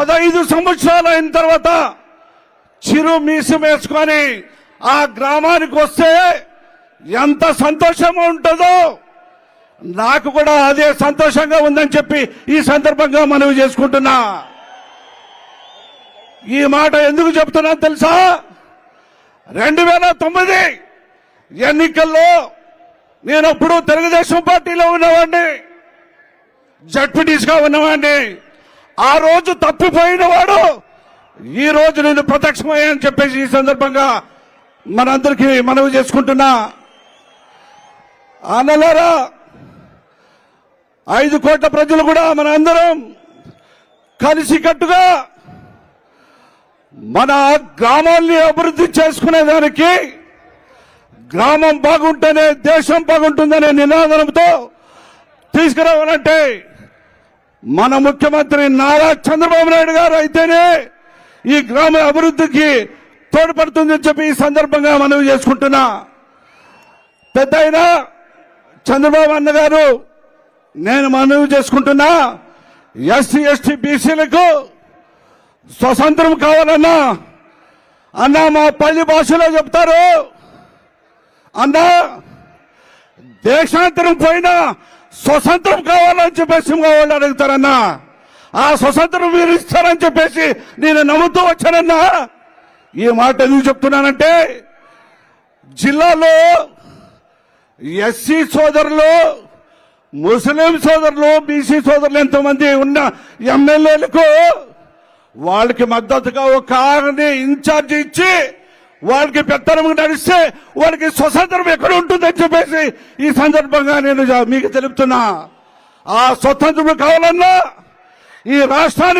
పదహైదు సంవత్సరాలు అయిన తర్వాత చిరు మీసం వేసుకొని ఆ గ్రామానికి వస్తే ఎంత సంతోషంగా ఉంటుందో నాకు కూడా అదే సంతోషంగా ఉందని చెప్పి ఈ సందర్భంగా మనవి చేసుకుంటున్నా. ఈ మాట ఎందుకు చెప్తున్నా తెలుసా? రెండు వేల తొమ్మిది ఎన్నికల్లో నేను అప్పుడు తెలుగుదేశం పార్టీలో ఉన్నవాడిని. జడ్పీటీస్గా ఉన్నవాడిని. ఆ రోజు తప్పిపోయిన వాడు. ఈ రోజు నేను ప్రత్యక్షమయ్యని చెప్పేసి ఈ సందర్భంగా మనందరికీ మనవి చేసుకుంటున్నా. అన్నలారా ఐదు కోట్ల ప్రజలు కూడా మన అందరం కలిసికట్టుగా మన గ్రామాల్ని అభివృద్ధి చేసుకునేదానికి గ్రామం బాగుంటేనే దేశం బాగుంటుందనే నినాదంతో తీసుకురావాలంటే మన ముఖ్యమంత్రి నారా చంద్రబాబు నాయుడు గారు అయితేనే ఈ గ్రామ అభివృద్ధికి తోడ్పడుతుందని చెప్పి ఈ సందర్భంగా మనవి చేసుకుంటున్నా. పెద్ద చంద్రబాబు అన్నగారు నేను మనవి చేసుకుంటున్నా ఎస్సీ ఎస్టీ బీసీలకు స్వతంత్రం కావాలన్నా అన్నా మా పల్లి భాషలో చెప్తారు. అన్నా దేశాంతరం పోయినా స్వతంత్రం కావాలని చెప్పేసి వాళ్ళు అడుగుతారన్నా. ఆ స్వతంత్రం మీరు ఇస్తారని చెప్పేసి నేను నమ్ముతూ వచ్చానన్నా. ఈ మాట ఎందుకు చెప్తున్నానంటే జిల్లాలో ఎస్సీ సోదరులు ముస్లిం సోదరులు బీసీ సోదరులు ఎంతమంది ఉన్న ఎమ్మెల్యేలకు వాళ్ళకి మద్దతుగా ఒక ఆరుని ఇన్ఛార్జ్ ఇచ్చి వాళ్ళకి పెత్తనం నడిస్తే వాడికి స్వతంత్రం ఎక్కడ ఉంటుందని చెప్పేసి ఈ సందర్భంగా నేను మీకు తెలుపుతున్నా. ఆ స్వతంత్రం కావాలన్నా ఈ రాష్ట్రానికి